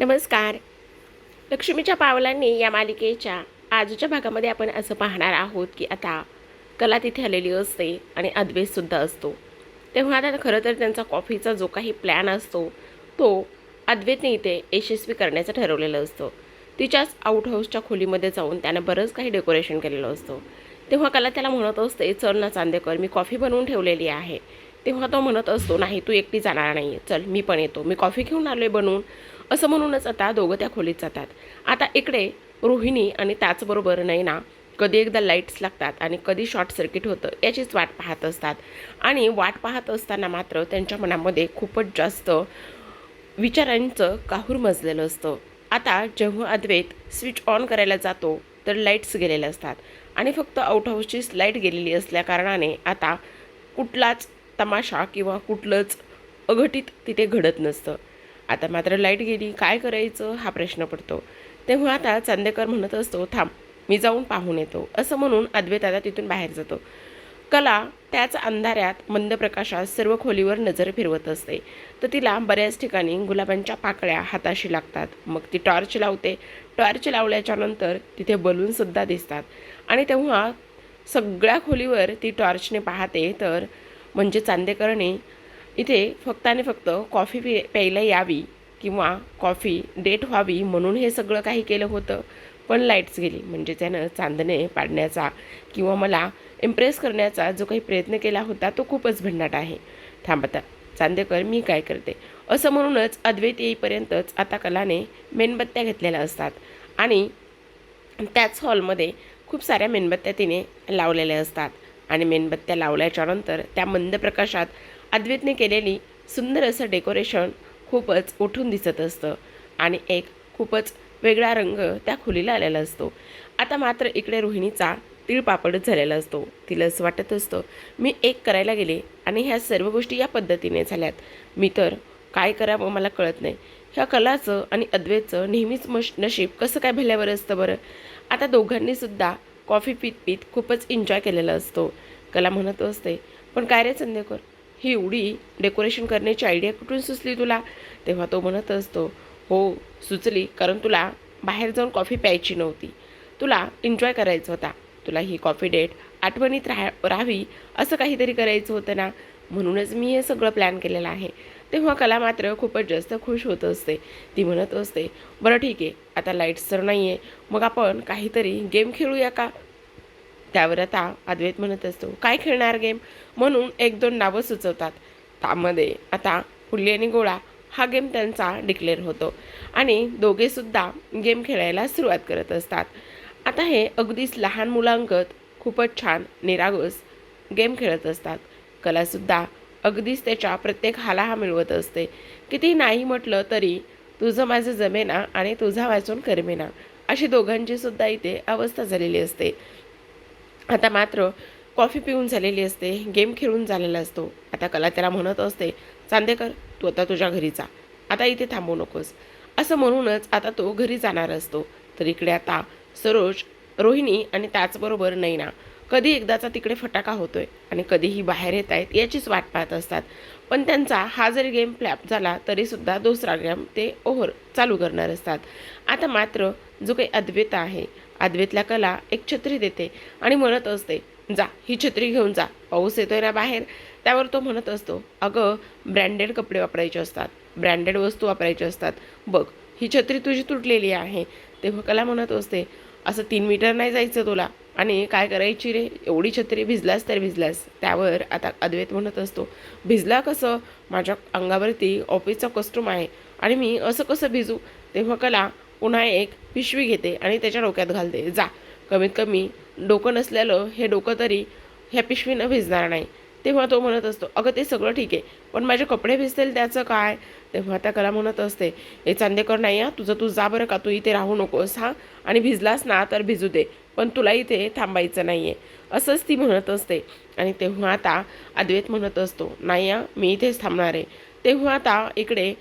नमस्कार. लक्ष्मीच्या पावलांनी या मालिकेच्या आजच्या भागामध्ये आपण असं पाहणार आहोत की आता कला तिथे आलेली असते आणि अद्वैतसुद्धा असतो. तेव्हा आता खरं तर त्यांचा कॉफीचा जो काही प्लॅन असतो तो अद्वैतने इथे यशस्वी करण्याचं ठरवलेलं असतं. तिच्याच आउटहाऊसच्या खोलीमध्ये जाऊन त्यानं बरंच काही डेकोरेशन केलेलं असतं. तेव्हा कला त्याला म्हणत असते चल ना चांदेकर मी कॉफी बनवून ठेवलेली आहे. तेव्हा तो म्हणत असतो नाही तू एकटी जाणार नाही चल मी पण येतो. मी कॉफी घेऊन आलो आहे बनवून. असं म्हणूनच आता दोघं त्या खोलीत जातात. आता इकडे रोहिणी आणि त्याचबरोबर नैना कधी एकदा लाईट्स लागतात आणि कधी शॉर्ट सर्किट होतं याचीच वाट पाहत असतात. आणि वाट पाहत असताना मात्र त्यांच्या मनामध्ये खूपच जास्त विचारांचं काहूर मजलेलं असतं. आता जेव्हा अद्वैत स्विच ऑन करायला जातो तर लाईट्स गेलेले असतात. आणि फक्त आउट हाऊसचीच लाइट गेलेली असल्या कारणाने आता कुठलाच तमाशा किंवा कुठलंच अघटित तिथे घडत नसतं. आता मात्र लाइट गेली काय करायचं? हा प्रश्न पडतो. तेव्हा आता चांदेकर म्हणत असतो थांब मी जाऊन पाहून येतो. असं म्हणून अद्वैत आता तिथून बाहेर जातो. कला त्याच अंधाऱ्यात मंद प्रकाशात सर्व खोलीवर नजर फिरवत असते. तर तिला बऱ्याच ठिकाणी गुलाबांच्या पाकळ्या हाताशी लागतात. मग ती टॉर्च लावते. टॉर्च लावल्याच्या नंतर तिथे बलूनसुद्धा दिसतात. आणि तेव्हा सगळ्या खोलीवर ती टॉर्चने पाहते तर म्हणजे चांदेकरने इथे फक्त आणि फक्त कॉफी पि प्यायला यावी किंवा कॉफी डेट व्हावी म्हणून हे सगळं काही केलं होतं. पण लाईट्स गेली. म्हणजे त्यानं चांदणे पाडण्याचा किंवा मला इम्प्रेस करण्याचा जो काही प्रयत्न केला होता तो खूपच भन्नाट आहे. थांबता चांदेकर मी काय करते? असं म्हणूनच अद्वैत येईपर्यंतच आता कलाने मेणबत्त्या घेतलेल्या असतात. आणि त्याच हॉलमध्ये खूप साऱ्या मेणबत्त्या तिने लावलेल्या असतात. आणि मेणबत्त्या लावल्याच्यानंतर त्या मंद प्रकाशात अद्वैतने केलेली सुंदर असं डेकोरेशन खूपच उठून दिसत असतं. आणि एक खूपच वेगळा रंग त्या खोलीला आलेला असतो. आता मात्र इकडे रोहिणीचा तिळपापडच झालेला असतो. तिला असं वाटत असतं मी एक करायला गेले आणि ह्या सर्व गोष्टी या पद्धतीने झाल्यात. मी तर काय करावं मला कळत नाही. ह्या कलाचं आणि अद्वैतचं नेहमीच मश नशीब कसं काय भल्यावर असतं बरं? आता दोघांनीसुद्धा कॉफी पीत पीत खूपच एन्जॉय केलेला असतो. कला म्हणत असते पण काय रे संध्याकर? ही एवढी डेकोरेशन करण्याची आयडिया कुठून सुचली तुला? तेव्हा तो म्हणत असतो हो सुचली कारण तुला बाहेर जाऊन कॉफी प्यायची नव्हती. तुला एन्जॉय करायचं होता. तुला ही कॉफी डेट आठवणीत राहा राहावी असं काहीतरी करायचं होतं ना? म्हणूनच मी हे सगळं प्लॅन केलेलं आहे. तेव्हा कला मात्र खूपच जास्त खुश होत असते. ती म्हणत असते बरं ठीक आहे आता लाईट्स तर नाही आहे मग आपण काहीतरी गेम खेळूया का? त्यावर आता अद्वैत म्हणत असतो काय खेळणार गेम म्हणून एक दोन नावं सुचवतात. त्यामध्ये आता फुल्ली आणि गोळा हा गेम त्यांचा डिक्लेअर होतो आणि दोघेसुद्धा गेम खेळायला सुरुवात करत असतात. आता हे अगदीच लहान मुलांगत खूपच छान निरागस गेम खेळत असतात. कलासुद्धा अगदीच त्याच्या प्रत्येक हाला हा मिळवत असते. किती नाही म्हटलं तरी तुझं माझं जमेना आणि तुझा वाचून करमेना अशी दोघांची सुद्धा इथे अवस्था झालेली असते. आता मात्र कॉफी पिऊन झालेली असते गेम खेळून झालेला असतो. आता कला त्याला म्हणत असते चांदेकर तू आता तुझ्या घरी जा. आता इथे थांबू नकोस. असं म्हणूनच आता तो घरी जाणार असतो. तर इकडे आता सरोज रोहिणी आणि त्याचबरोबर नैना कधी एकदाचा तिकडे फटाका होतोय आणि कधीही बाहेर येत आहेत याचीच वाट पाहत असतात. पण त्यांचा हा जरी गेम फ्लॅप झाला तरीसुद्धा दुसरा गेम ते ओव्हर चालू करणार असतात. आता मात्र जो काही अद्वैत आहे अद्वैतला कला एक छत्री देते आणि म्हणत असते जा ही छत्री घेऊन जा पाऊस येतोय ना बाहेर. त्यावर तो म्हणत असतो अगं ब्रँडेड कपडे वापरायचे असतात ब्रँडेड वस्तू वापरायच्या असतात. बघ ही छत्री तुझी तुटलेली आहे. तेव्हा कला म्हणत असते असं तीन मीटर नाही जायचं तुला? आणि काय करायची रे? एवढी छत्री भिजलास तर भिजलास. त्यावर आता अद्वैत म्हणत असतो भिजला कसं? माझ्या अंगावरती ऑफिसचा कस्टम आहे आणि मी असं कसं भिजू? तेव्हा कला पुन्हा एक पिशवी घेते आणि त्याच्या डोक्यात घालते. जा. कमीत कमी डोकं नसलेलं हे डोकं तरी ह्या पिशवीनं भिजणार नाही. तेव्हा तो म्हणत असतो अगं ते सगळं ठीक आहे पण माझे कपडे भिजतील त्याचं काय? तेव्हा त्या कला म्हणत असते हे चांदेकर नाही हा तुझं तू जा बरं का तू इथे राहू नकोस हा? आणि भिजलास ना तर भिजू दे पण तुला इथे थांबायचं नाही आहे असंच ती म्हणत असते. आणि तेव्हा आता अद्वैत म्हणत असतो नाही हा मी इथेच थांबणार आहे. तेव्हा आता इकडे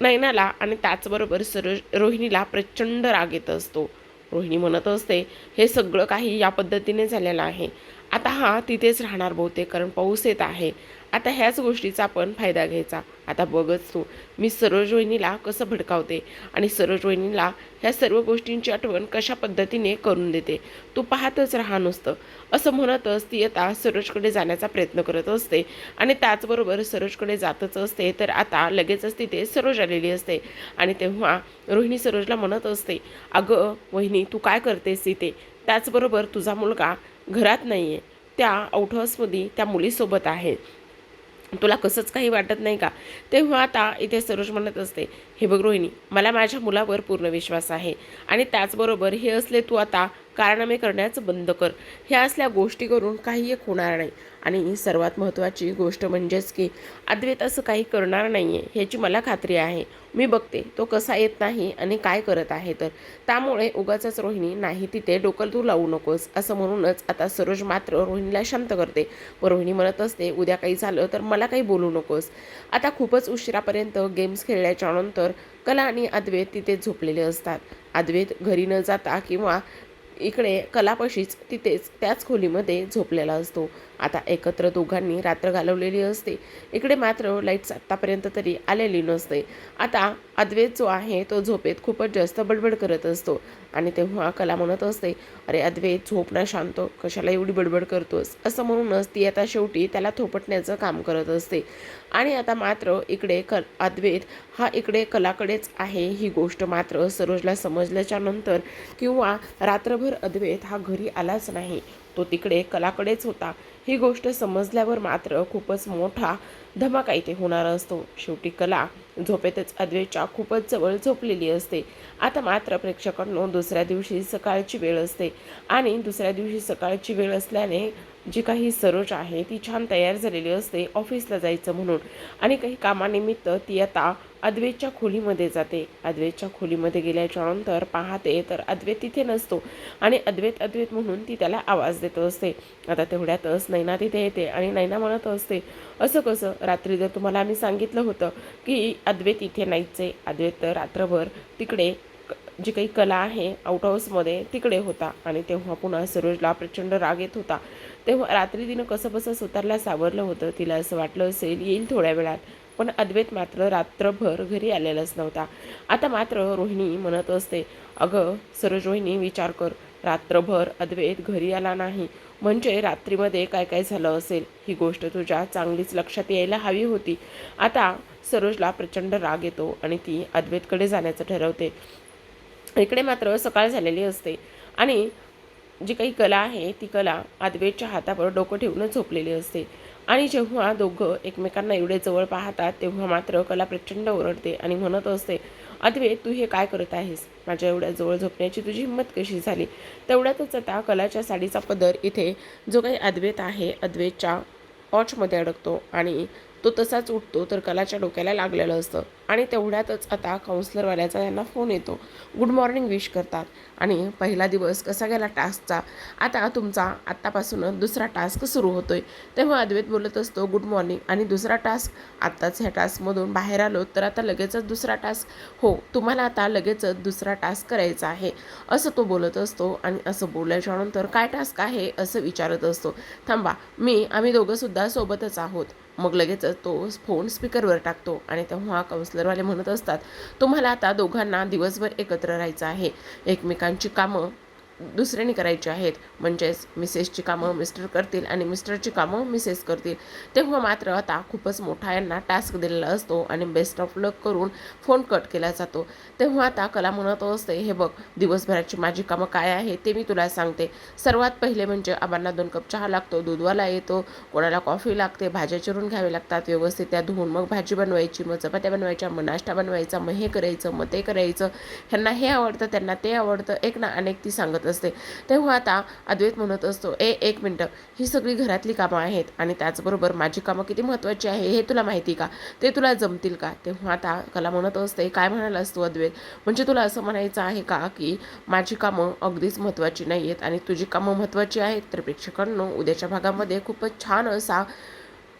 नयनाला आणि त्याचबरोबर सर रोहिणीला प्रचंड राग येत असतो. रोहिणी म्हणत असते हे सगळं काही या पद्धतीने झालेलं आहे. आता हा तिथेच राहणार बहुतेक कारण पाऊस येत आहे. आता ह्याच गोष्टीचा आपण फायदा घ्यायचा. आता बघच तू मी सरोज वहिनीला कसं भडकावते आणि सरोज वहिनीला ह्या सर्व गोष्टींची आठवण कशा पद्धतीने करून देते तू पाहतच राहा नसतं. असं म्हणतच ती आता सरोजकडे जाण्याचा प्रयत्न करत असते आणि त्याचबरोबर सरोजकडे जातच असते तर आता लगेचच तिथे सरोज आलेली असते आणि तेव्हा रोहिणी सरोजला म्हणत असते अगं वहिनी तू काय करतेस तिथे त्याचबरोबर तुझा मुलगा घरात नाही आहे त्या आउटहाऊसमध्ये त्या मुलीसोबत आहे. तुला कसंच काही वाटत नाही का? तेव्हा आता इथे सरोज म्हणत असते हे बघ रोहिणी मला माझ्या मुलावर पूर्ण विश्वास आहे आणि त्याचबरोबर हे असले तू आता कारनामे करण्याचं बंद कर. ह्या असल्या गोष्टी करून काही एक होणार नाही. आणि सर्वात महत्त्वाची गोष्ट म्हणजेच की अद्वैत असं काही करणार नाही आहे ह्याची मला खात्री आहे. मी बघते तो कसा येत नाही आणि काय करत आहे तर. त्यामुळे उगाचच रोहिणी नाही तिथे डोकं तू लावू नकोस असं म्हणूनच आता सरोज मात्र रोहिणीला शांत करते. व रोहिणी म्हणत असते उद्या काही झालं तर मला काही बोलू नकोस. आता खूपच उशिरापर्यंत गेम्स खेळल्याच्या नंतर कला आणि अद्वैत तिथे झोपलेले असतात. अद्वैत घरी न जाता किंवा इकडे कलापशीच तिथेच त्याच खोलीमध्ये झोपलेला असतो. आता एकत्र दोघांनी रात्र घालवलेली असते. इकडे मात्र लाईट्स आत्तापर्यंत तरी आलेली नसते. आता अद्वैत जो आहे तो झोपेत खूपच जास्त बडबड करत असतो. आणि तेव्हा कला म्हणत असते अरे अद्वैत झोप ना शांत कशाला एवढी बडबड करतोस? असं म्हणूनच ती आता शेवटी त्याला थोपटण्याचं काम करत असते. आणि आता मात्र इकडे क अद्वैत हा इकडे कलाकडेच आहे ही गोष्ट मात्र सरोजला समजल्याच्या नंतर किंवा रात्रभर अद्वैत हा घरी आलाच नाही. तो तिकडे कलाकडेच होता. ही गोष्ट समजल्यावर मात्र खूपच मोठा धमाका इथे होणार असतो. शेवटी कला झोपेतच अद्वेच्या खूपच जवळ झोपलेली असते. आता मात्र प्रेक्षकांनो दुसऱ्या दिवशी सकाळची वेळ असते आणि दुसऱ्या दिवशी सकाळची वेळ असल्याने जी काही सरोज आहे ती छान तयार झालेली असते ऑफिसला जायचं म्हणून. आणि काही कामानिमित्त ती आता अद्वैतच्या खोलीमध्ये जाते. अद्वैतच्या खोलीमध्ये गेल्याच्यानंतर पाहते तर अद्वैत तिथे नसतो. आणि अद्वैत अद्वैत म्हणून ती त्याला आवाज देत असते. आता तेवढ्यातच नैना तिथे येते आणि नैना म्हणत असते असं कसं? रात्री जर तुम्हाला आम्ही सांगितलं होतं की अद्वैत इथे नाहीच आहे. अद्वैत तर रात्रभर तिकडे जी काही कला आहे आउट हाऊसमध्ये तिकडे होता. आणि तेव्हा पुन्हा सरोजला प्रचंड राग येत होता. तेव्हा रात्री तिनं कसं बसं स्वतःला सावरलं होतं. तिला असं वाटलं असेल येईल थोड्या वेळात. पण अद्वैत मात्र रात्रभर घरी आलेलाच नव्हता. आता मात्र रोहिणी म्हणत असते अगं सरोज रोहिणी विचार कर. रात्रभर अद्वैत घरी आला नाही. म्हणजे रात्रीमध्ये काय काय झालं असेल? ही गोष्ट तुझ्या चांगलीच लक्षात यायला हवी होती. आता सरोजला प्रचंड राग येतो आणि ती अद्वैतकडे जाण्याचं ठरवते. इकडे मात्र सकाळ झालेली असते. आणि जी काही कला आहे ती कला आदवेच्या हातावर डोकं ठेवून झोपलेली असते. आणि जेव्हा दोघं एकमेकांना एवढे जवळ पाहतात तेव्हा मात्र कला प्रचंड ओरडते आणि म्हणत असते अद्वैत तू हे काय करत आहेस? माझ्या एवढ्या जवळ झोपण्याची तुझी हिंमत कशी झाली? तेवढ्यातच आता कलाच्या साडीचा पदर इथे जो काही अद्वैत आहे अद्वैतच्या पॉचमध्ये अडकतो आणि तो तसाच उठतो तर कलाच्या डोक्याला लागलेलं असतं. आणि तेवढ्यातच आता काउन्सलरवाल्याचा त्यांना फोन येतो. गुड मॉर्निंग विश करतात. आणि पहिला दिवस कसा गेला टास्कचा आता तुमचा आत्तापासून दुसरा टास्क सुरू होतो आहे तेव्हा अद्वैत बोलत असतो गुड मॉर्निंग आणि दुसरा टास्क आत्ताच ह्या टास्कमधून बाहेर आलो तर आता लगेचच दुसरा टास्क हो तुम्हाला आता लगेचच दुसरा टास्क करायचा आहे. असं तो बोलत असतो आणि असं बोलल्याच्यानंतर काय टास्क आहे? असं विचारत असतो. थांबा मी आम्ही दोघंसुद्धा सोबतच आहोत. मग लगेच तो फोन स्पीकरवर टाकतो आणि तेव्हा काउन्सलरवाले म्हणत असतात तुम्हाला आता दोघांना दिवसभर एकत्र राहायचं आहे. एकमेकांची कामं दुसऱ्याने करायची आहेत. म्हणजेच मिसेसची कामं मिस्टर करतील आणि मिस्टरची कामं मिसेस करतील. तेव्हा मात्र आता खूपच मोठा यांना टास्क दिलेला असतो आणि बेस्ट ऑफ लक करून फोन कट केला जातो. तेव्हा आता कला म्हणत असते हे बघ दिवसभराची माझी कामं काय आहे ते मी तुला सांगते. सर्वात पहिले म्हणजे आबांना दोन कप चहा लागतो दूधवाला येतो कोणाला कॉफी लागते भाज्या चिरून घ्यावे लागतात व्यवस्थित त्या धुवून मग भाजी बनवायची मग चपात्या बनवायच्या मग नाश्ता बनवायचा मग हे करायचं मग ते करायचं. ह्यांना हे आवडतं त्यांना ते आवडतं एक ना अनेक ती सांगत असते. तेव्हा आता अद्वैत म्हणत असतो ए एक मिनटं ही सगळी घरातली कामं आहेत आणि त्याचबरोबर माझी कामं किती महत्त्वाची आहे हे तुला माहिती का? ते तुला जमतील का? तेव्हा आता कला म्हणत असते काय म्हणाला असतो अद्वैत? म्हणजे तुला असं म्हणायचं आहे का की माझी कामं अगदीच महत्त्वाची नाही आहेत आणि तुझी कामं महत्त्वाची आहेत? तर प्रेक्षकांनो उद्याच्या भागामध्ये खूपच छान असा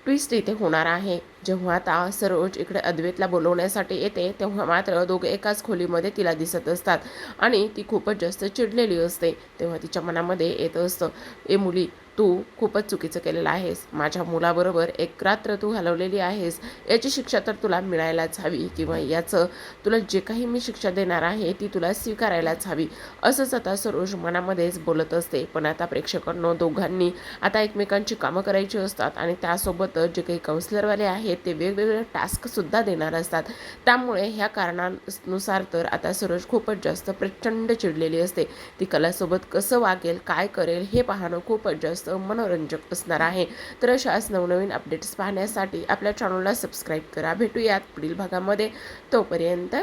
ट्विस्ट इथे होणार आहे. जेव्हा आता सरोज इकडे अद्वैतला बोलवण्यासाठी येते तेव्हा मात्र दोघे एकाच खोलीमध्ये तिला दिसत असतात आणि ती खूपच जास्त चिडलेली असते तेव्हा तिच्या मनामध्ये येत असतं ए मुली तू खूपच चुकीचं केलेलं आहेस. माझ्या मुलाबरोबर एक रात्र तू घालवलेली आहेस. याची शिक्षा तर तुला मिळायलाच हवी किंवा याचं तुला जे काही मी शिक्षा देणार आहे ती तुला स्वीकारायलाच हवी. असंच आता सरोज मनामध्येच बोलत असते. पण आता प्रेक्षकांनो दोघांनी आता एकमेकांची कामं करायची असतात आणि त्यासोबतच जे काही काउन्सिलरवाले आहेत ते वेगवेगळे टास्कसुद्धा देणार असतात. त्यामुळे ह्या कारणानुसार तर आता सरोज खूपच जास्त प्रचंड चिडलेली असते. ती कलासोबत कसं वागेल काय करेल हे पाहणं खूपच जास्त मनोरंजक असणार आहे. तर अशाच नवनवीन अपडेट्स पाहण्यासाठी आपल्या चॅनलला सबस्क्राईब करा. भेटूयात पुढील भागामध्ये. तोपर्यंत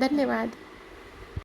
धन्यवाद.